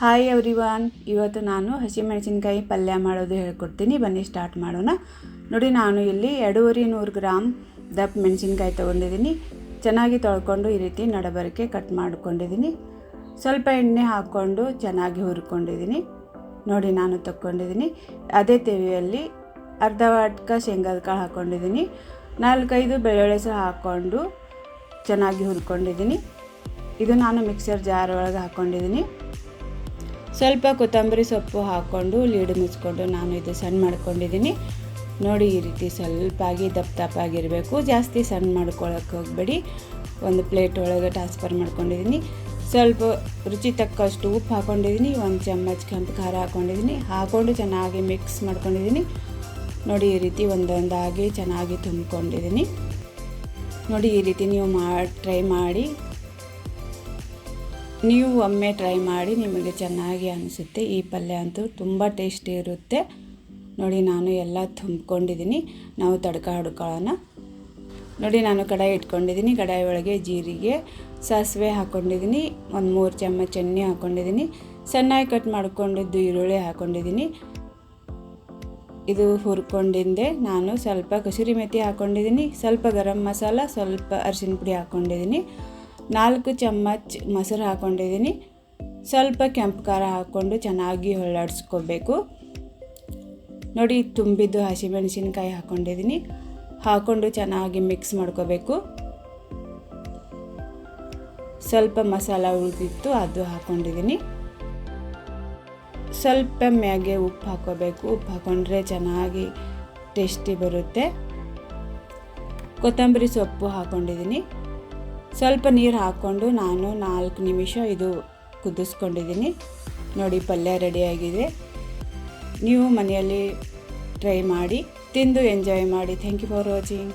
Hi everyone ಇವತ್ತು ನಾನು ಹಸಿಮೆಣಸಿನ್ಕಾಯಿ ಪಲ್ಯ ಮಾಡೋದು ಹೇಳ್ಕೊಡ್ತೀನಿ. ಬನ್ನಿ ಸ್ಟಾರ್ಟ್ ಮಾಡೋಣ. ನೋಡಿ, ನಾನು ಇಲ್ಲಿ ಎರಡೂವರೆ ನೂರು ಗ್ರಾಮ್ ದಪ್ಪ ಮೆಣಸಿನ್ಕಾಯಿ ತೊಗೊಂಡಿದ್ದೀನಿ. ಚೆನ್ನಾಗಿ ತೊಳ್ಕೊಂಡು ಈ ರೀತಿ ನಡಬರಕೆ ಕಟ್ ಮಾಡ್ಕೊಂಡಿದ್ದೀನಿ. ಸ್ವಲ್ಪ ಎಣ್ಣೆ ಹಾಕ್ಕೊಂಡು ಚೆನ್ನಾಗಿ ಹುರ್ಕೊಂಡಿದ್ದೀನಿ. ನೋಡಿ, ನಾನು ತಕ್ಕೊಂಡಿದ್ದೀನಿ. ಅದೇ ತೆವಿಯಲ್ಲಿ ಅರ್ಧ ವಾಟ್ಕ ಶೇಂಗಾದ ಕಾಳು ಹಾಕ್ಕೊಂಡಿದ್ದೀನಿ ನಾಲ್ಕೈದು ಬೆಳ್ಳುಳ್ಳಿ ಸಹ ಹಾಕ್ಕೊಂಡು ಚೆನ್ನಾಗಿ ಹುರ್ಕೊಂಡಿದ್ದೀನಿ. ಇದು ನಾನು ಮಿಕ್ಸರ್ ಜಾರ್ ಒಳಗೆ ಹಾಕ್ಕೊಂಡಿದ್ದೀನಿ ಸ್ವಲ್ಪ ಕೊತ್ತಂಬರಿ ಸೊಪ್ಪು ಹಾಕ್ಕೊಂಡು ಲೀಡ್ ಮುಚ್ಕೊಂಡು ನಾನು ಇದು ಸಣ್ಣ ಮಾಡ್ಕೊಂಡಿದ್ದೀನಿ. ನೋಡಿ, ಈ ರೀತಿ ಸ್ವಲ್ಪಾಗಿ ದಪ್ಪ ದಪ್ಪಾಗಿರಬೇಕು ಜಾಸ್ತಿ ಸಣ್ಣ ಮಾಡ್ಕೊಳಕ್ಕೆ ಹೋಗಬೇಡಿ. ಒಂದು ಪ್ಲೇಟ್ ಒಳಗೆ ಟ್ರಾನ್ಸ್ಫರ್ ಮಾಡ್ಕೊಂಡಿದ್ದೀನಿ. ಸ್ವಲ್ಪ ರುಚಿ ತಕ್ಕಷ್ಟು ಉಪ್ಪು ಹಾಕ್ಕೊಂಡಿದ್ದೀನಿ ಒಂದು ಚಮಚ ಕೆಂಪು ಖಾರ ಹಾಕ್ಕೊಂಡಿದ್ದೀನಿ ಹಾಕ್ಕೊಂಡು ಚೆನ್ನಾಗಿ ಮಿಕ್ಸ್ ಮಾಡ್ಕೊಂಡಿದ್ದೀನಿ. ನೋಡಿ, ಈ ರೀತಿ ಒಂದೊಂದಾಗಿ ಚೆನ್ನಾಗಿ ತುಂಬಿಕೊಂಡಿದ್ದೀನಿ. ನೋಡಿ, ಈ ರೀತಿ ನೀವು ಮಾಡಿ ಟ್ರೈ ಮಾಡಿ. ನೀವು ಒಮ್ಮೆ ಟ್ರೈ ಮಾಡಿ ನಿಮಗೆ ಚೆನ್ನಾಗಿ ಅನಿಸುತ್ತೆ. ಈ ಪಲ್ಯ ಅಂತೂ ತುಂಬ ಟೇಸ್ಟಿ ಇರುತ್ತೆ. ನೋಡಿ, ನಾನು ಎಲ್ಲ ತುಂಬ್ಕೊಂಡಿದ್ದೀನಿ. ನಾವು ತಡ್ಕ ಹುಡ್ಕೊಳ್ಳೋಣ. ನೋಡಿ, ನಾನು ಕಡಾಯಿ ಇಟ್ಕೊಂಡಿದ್ದೀನಿ. ಕಡಾಯಿ ಒಳಗೆ ಜೀರಿಗೆ, ಸಾಸಿವೆ ಹಾಕ್ಕೊಂಡಿದ್ದೀನಿ ಒಂದು ಮೂರು ಚಮಚ ಎಣ್ಣೆ ಹಾಕ್ಕೊಂಡಿದ್ದೀನಿ ಸಣ್ಣಾಗಿ ಕಟ್ ಮಾಡ್ಕೊಂಡಿದ್ದು ಈರುಳ್ಳಿ ಹಾಕ್ಕೊಂಡಿದ್ದೀನಿ ಇದು ಹುರ್ಕೊಂಡಿಂದೆ. ನಾನು ಸ್ವಲ್ಪ ಕಸೂರಿ ಮೆಥಿ ಹಾಕ್ಕೊಂಡಿದ್ದೀನಿ ಸ್ವಲ್ಪ ಗರಂ ಮಸಾಲ, ಸ್ವಲ್ಪ ಅರಿಶಿನ ಪುಡಿ ಹಾಕ್ಕೊಂಡಿದ್ದೀನಿ ನಾಲ್ಕು ಚಮ್ಮಚ್ ಮೊಸರು ಹಾಕ್ಕೊಂಡಿದ್ದೀನಿ ಸ್ವಲ್ಪ ಕೆಂಪು ಖಾರ ಹಾಕ್ಕೊಂಡು ಚೆನ್ನಾಗಿ ಹೊಳ್ಳಾಡಿಸ್ಕೋಬೇಕು ನೋಡಿ, ತುಂಬಿದ್ದು ಹಸಿಮೆಣಸಿನ್ಕಾಯಿ ಹಾಕ್ಕೊಂಡಿದ್ದೀನಿ ಹಾಕ್ಕೊಂಡು ಚೆನ್ನಾಗಿ ಮಿಕ್ಸ್ ಮಾಡ್ಕೋಬೇಕು. ಸ್ವಲ್ಪ ಮಸಾಲ ಉಳಿದಿತ್ತು, ಅದು ಹಾಕ್ಕೊಂಡಿದ್ದೀನಿ ಸ್ವಲ್ಪ ಮ್ಯಾಗೆ ಉಪ್ಪು ಹಾಕೋಬೇಕು ಉಪ್ಪು ಹಾಕ್ಕೊಂಡ್ರೆ ಚೆನ್ನಾಗಿ ಟೇಸ್ಟಿ ಬರುತ್ತೆ. ಕೊತ್ತಂಬರಿ ಸೊಪ್ಪು ಹಾಕ್ಕೊಂಡಿದ್ದೀನಿ ಸ್ವಲ್ಪ ನೀರು ಹಾಕ್ಕೊಂಡು ನಾನು ನಾಲ್ಕು ನಿಮಿಷ ಇದು ಕುದಿಸ್ಕೊಂಡಿದ್ದೀನಿ. ನೋಡಿ, ಪಲ್ಯ ರೆಡಿಯಾಗಿದೆ ನೀವು ಮನೆಯಲ್ಲಿ ಟ್ರೈ ಮಾಡಿ, ತಿಂದು ಎಂಜಾಯ್ ಮಾಡಿ. Thank you for watching